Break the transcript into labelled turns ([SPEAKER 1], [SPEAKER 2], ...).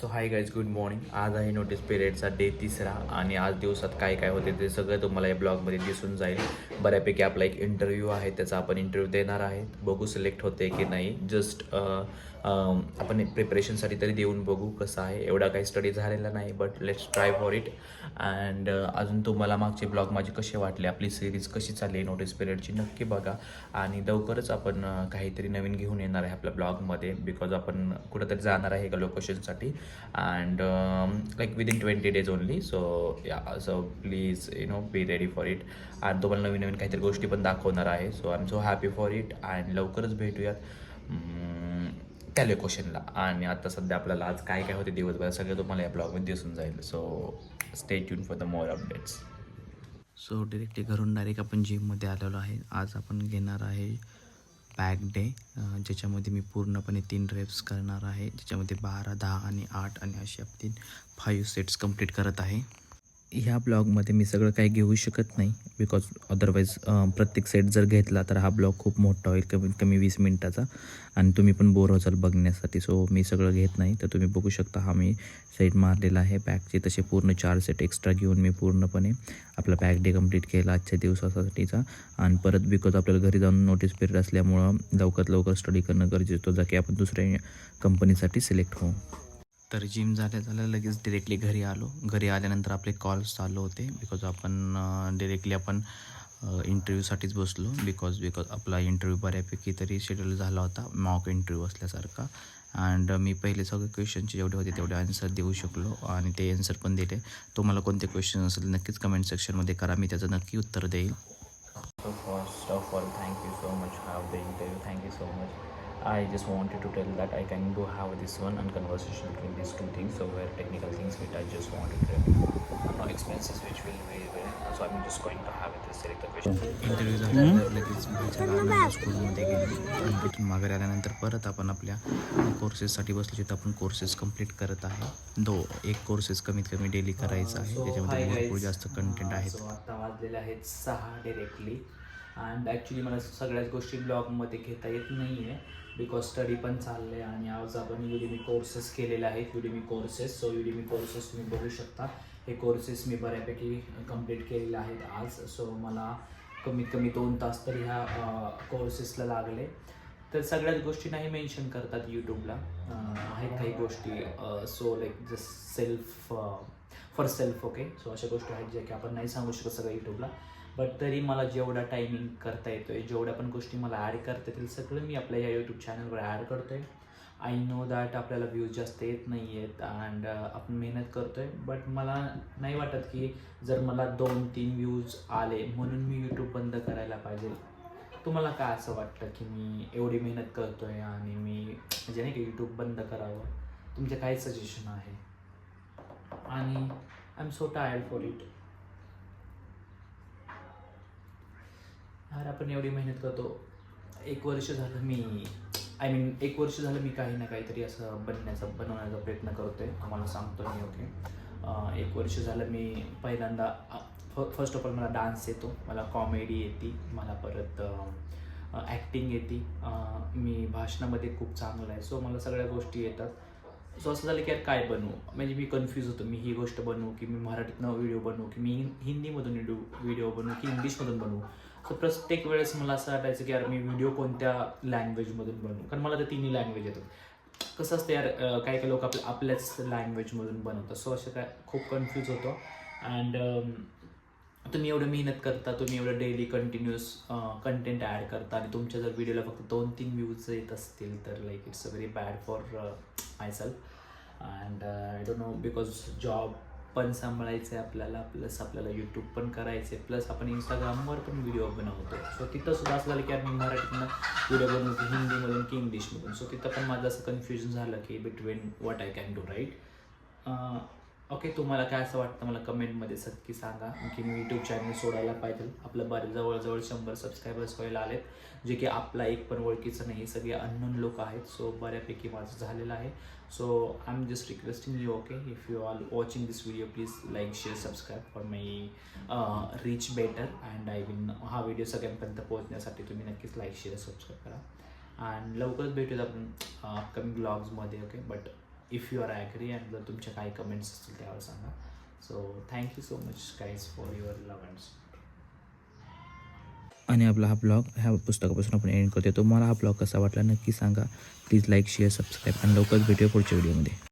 [SPEAKER 1] So hi guys good morning आज आहे notice पिरियडचा day तिसरा आणि आज दिवसात काय काय होते ते सगळं तुम्हाला या ब्लॉगमध्ये दिसून जाईल. बऱ्यापैकी आपला एक इंटरव्ह्यू आहे त्याचा आपण इंटरव्ह्यू देणार आहे बघू सिलेक्ट होते की नाही. जस्ट आपण प्रिपरेशनसाठी तरी देऊन बघू कसं आहे. एवढा काही स्टडी झालेला नाही but let's try for it and अजून तुम्हाला मागचे ब्लॉग माझे कसे वाटले आपली सिरीज कशी चालली आहे नोटीस पिरियडची नक्की बघा. आणि लवकरच आपण काहीतरी नवीन घेऊन येणार आहे आपल्या ब्लॉगमध्ये बिकॉज आपण कुठंतरी जाणार आहे एका लोकेशनसाठी and like within twenty days only so या so please you know be ready for it आणि तुम्हाला नवीन नवीन काहीतरी गोष्टी पण दाखवणार आहे. So I am so happy for it and लवकरच भेटूयात. Mm, अं, त्या लोकेशनला आणि आता सध्या आपल्याला आज काय काय होते दिवसभर सगळं तुम्हाला या ब्लॉगमध्ये दिसून जाईल. So stay tune for the more updates so directly घरून डायरेक्ट आपण जिममध्ये आलेलो आहे. आज आपण घेणार आहे बॅक डे ज्याच्यामध्ये मी पूर्णपणे तीन रेप्स करणार आहे. ज्याच्यामध्ये बारा दहा आणि आठ आणि असे आपण तीन फाईव्ह सेट्स कंप्लीट करत आहे. ह्या ब्लॉगमध्ये मी सगळं काही घेऊ शकत नाही. बिकॉज अदरवाईज प्रत्येक सेट जर घेतला तर हा ब्लॉग खूप मोठा होईल कमीत कमी वीस मिनटाचा. आणि तुम्ही पण बोर होचाल बघण्यासाठी. सो मी सगळं घेत नाही. तर तुम्ही बघू शकता हा मी सेट मारलेला आहे. बॅगचे तसे पूर्ण चार सेट एक्स्ट्रा घेऊन मी पूर्णपणे आपला बॅग डे कंप्लीट केला आजच्या दिवसासाठीचा. आणि परत बिकॉज आपल्याला घरी जाऊन नोटीस पिरियड असल्यामुळं लवकरात लवकर स्टडी करणं गरजेचं होतं की आपण दुसऱ्या कंपनीसाठी सिलेक्ट होऊ. तर जिम झाल्या झाल्या लगेच डिरेक्टली घरी आलो घरी आल्यानंतर आपले कॉल्स चालू होते बिकॉज आपण डिरेक्टली आपण इंटरव्ह्यूसाठीच बसलो बिकॉज बिकॉज आपला इंटरव्ह्यू बऱ्यापैकी तरी शेड्यूल झाला होता मॉक इंटरव्ह्यू असल्यासारखा अँड मी पहिले सगळे क्वेश्चनचे जेवढे होते तेवढे आन्सर देऊ शकलो आणि ते आन्सर पण दिले तुम्हाला कोणते क्वेश्चन असेल नक्कीच कमेंट सेक्शनमध्ये करा मी त्याचं नक्की उत्तर देईल So first of all, thank you so much much for the interview. Thank. I just wanted to tell that I can go have this one and conversation between these two things. So where technical things which I just wanted to tell. No expenses which will be very so I'm just going to have it select the question. Interview झाल्यानंतर लगेच भाच्याला स्कूलमध्ये गेली आणि तिथून मागे आल्यानंतर परत आपण आपल्या कोर्सेससाठी बसलो तिथं आपण कोर्सेस कंप्लीट करत आहे दो एक कोर्सेस कमीत कमी डेली करायचा आहे त्याच्यामध्ये भरपूर जास्त कंटेंट आहेत
[SPEAKER 2] वाजलेले आहेत सहा डिरेक्टली अँड ॲक्च्युली मला सगळ्याच गोष्टी ब्लॉगमध्ये घेता येत नाही आहे बिकॉज स्टडी पण चाललं आहे आणि आज आपण युडीमी कोर्सेस केलेले आहेत. Udemy courses so Udemy courses तुम्ही बघू शकता. हे कोर्सेस मी बऱ्यापैकी कंप्लीट केलेले आहेत आज. सो मला कमीत कमी दोन तास तरी ह्या कोर्सेसला लागले. तर सगळ्याच गोष्टी नाही मेन्शन करतात यूट्यूबला आहेत काही गोष्टी so like just self for self okay so अशा गोष्टी आहेत ज्या की आपण नाही सांगू शकत सगळं यूट्यूबला बट तरी मला जेवढा टायमिंग करता येतोय जेवढ्या पण गोष्टी मला ॲड करता येतील सगळं मी आपल्या या यूट्यूब चॅनलवर ॲड करतोय. आय नो दॅट आपल्याला व्ह्यूज जास्त येत नाही आहेत अँड आपण मेहनत करतोय. बट मला नाही वाटत की जर मला दोन तीन व्ह्यूज आले म्हणून मी यूट्यूब बंद करायला पाहिजे. तुम्हाला काय असं वाटतं की मी एवढी मेहनत करतोय आणि मी म्हणजे नाही की यूट्यूब बंद करावं? तुमचे काय सजेशन आहे? आणि I am so tired for it आपण एवढी मेहनत करतो. एक वर्ष झालं मी आय मीन एक वर्ष झालं मी काही ना काहीतरी असं बनण्याचा बनवण्याचा प्रयत्न करतोय. तुम्हाला सांगतो मी ओके एक वर्ष झालं मी पहिल्यांदा फर्स्ट ऑफ ऑल मला डान्स येतो. मला कॉमेडी येते. मला परत ॲक्टिंग येते. मी भाषणामध्ये खूप चांगलं आहे. सो मला सगळ्या गोष्टी येतात. सो असं झालं की यार काय बनवू? म्हणजे मी कन्फ्यूज होतो. मी ही गोष्ट बनवू की मी मराठीतनं व्हिडिओ बनवू की मी हिंदीमधून व्हिडिओ व्हिडिओ बनवू की इंग्लिशमधून बनवू? सो प्रत्येक वेळेस मला असं वाटायचं की यार मी व्हिडिओ कोणत्या लँग्वेजमधून बनवू? कारण मला तर तिन्ही लँग्वेज येतात. कसं असतं यार काही काही लोक आपल्या आपल्याच लँग्वेजमधून बनवतात. सो असं काय खूप कन्फ्यूज होतो. अँड तुम्ही एवढं मेहनत करता तुम्ही एवढं डेली कंटिन्युअस कंटेंट ॲड करता आणि तुमच्या जर व्हिडिओला फक्त दोन तीन व्ह्यूज येत असतील तर like it's a very bad for my self and I don't know because job पण सांभाळायचं आहे आपल्याला प्लस आपल्याला यूट्यूब पण करायचं आहे प्लस आपण इंस्टाग्रामवर पण व्हिडिओ बनवतो सो तिथं सुद्धा असं झालं की आम्ही मराठीतनं व्हिडिओ बनवतो हिंदीमधून की इंग्लिशमधून सो तिथं पण माझं असं कन्फ्युजन झालं की between what I can do right okay तुम्हाला काय असं वाटतं? मला कमेंटमध्ये नक्की सांगा. की मी यूट्यूब चॅनल सोडायला पाहिजे. आपलं बरे जवळजवळ शंभर सबस्क्रायबर्स व्हायला आलेत. जे की आपला एक पण ओळखीचं नाही सगळे अननोन लोक आहेत. सो बऱ्यापैकी माझं झालेलं आहे. So I am just requesting you okay if you are watching this video please like share subscribe for my reach better and I win हा व्हिडिओ सगळ्यांपर्यंत पोहोचण्यासाठी तुम्ही नक्कीच लाईक शेअर सबस्क्राईब करा. अँड लवकरच भेटूयात आपण upcoming ब्लॉग्समध्ये okay but if you are agree and जर तुमच्या काही कमेंट्स असतील त्यावर सांगा. So thank you so much guys for your love and
[SPEAKER 1] आणि आपला हा ब्लॉग ह्या पुस्तकापासून आपण एंड करतो तुम्हाला हा ब्लॉग कसा वाटला नक्की सांगा. प्लीज लाईक शेअर सबस्क्राईब आणि लवकरच भेटूया पुढच्या व्हिडिओमध्ये